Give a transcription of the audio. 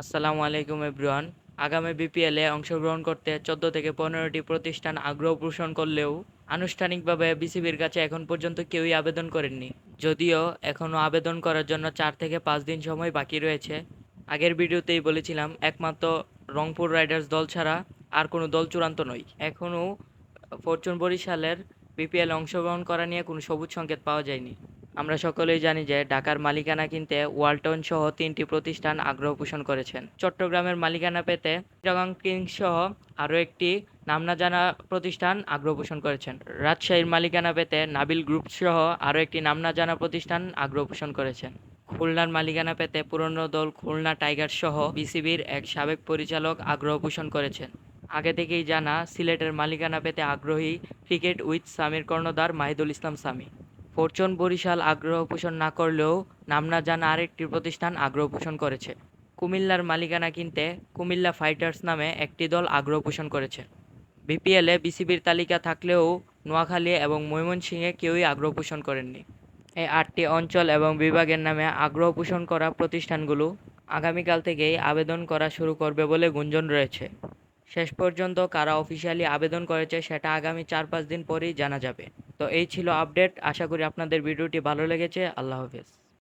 আসসালামু আলাইকুম এভরিওয়ান। আগামী বিপিএলে অংশগ্রহণ করতে চোদ্দ থেকে পনেরোটি প্রতিষ্ঠান আগ্রহ পোষণ করলেও আনুষ্ঠানিকভাবে বিসিবির কাছে এখন পর্যন্ত কেউই আবেদন করেননি। যদিও এখনও আবেদন করার জন্য চার থেকে পাঁচ দিন সময় বাকি রয়েছে। আগের ভিডিওতেই বলেছিলাম, একমাত্র রংপুর রাইডার্স দল ছাড়া আর কোনো দল চূড়ান্ত নয়। এখনও ফরচুন বরিশালের বিপিএল অংশগ্রহণ করা নিয়ে কোনো সবুজ সংকেত পাওয়া যায়নি। আমরা সকলেই জানি যে ঢাকার মালিকানা কিনতে ওয়ালটন সহ তিনটি প্রতিষ্ঠান আগ্রহ পোষণ করেছেন। চট্টগ্রামের মালিকানা পেতে চিটাগাং কিংস সহ আরও একটি নাম না জানা প্রতিষ্ঠান আগ্রহ পোষণ করেছেন। রাজশাহীর মালিকানা পেতে নাবিল গ্রুপ সহ আরও একটি নাম না জানা প্রতিষ্ঠান আগ্রহ পোষণ করেছেন। খুলনার মালিকানা পেতে পুরনো দল খুলনা টাইগার সহ বিসিবির এক সাবেক পরিচালক আগ্রহ পোষণ করেছেন। আগে থেকেই জানা, সিলেটের মালিকানা পেতে আগ্রহী ক্রিকেট উইথ সামির কর্ণধার মাহিদুল ইসলাম সামি। ফরচুন বরিশাল আগ্রহ পোষণ না করলেও নাম না জানা আরেকটি প্রতিষ্ঠান আগ্রহ পোষণ করেছে। কুমিল্লার মালিকানা কিনতে কুমিল্লা ফাইটার্স নামে একটি দল আগ্রহ পোষণ করেছে। বিপিএলে বিসিবির তালিকা থাকলেও নোয়াখালী এবং ময়মনসিংহে কেউই আগ্রহ পোষণ করেননি। এই আটটি অঞ্চল এবং বিভাগের নামে আগ্রহ পোষণ করা প্রতিষ্ঠানগুলো আগামীকাল থেকেই আবেদন করা শুরু করবে বলে গুঞ্জন রয়েছে। শেষ পর্যন্ত কারা অফিসিয়ালি আবেদন করেছে সেটা আগামী চার পাঁচ দিন পরেই জানা যাবে। তো এই ছিল আপডেট আশা করি আপনাদের ভিডিওটি ভালো লেগেছে। আল্লাহ হাফেজ।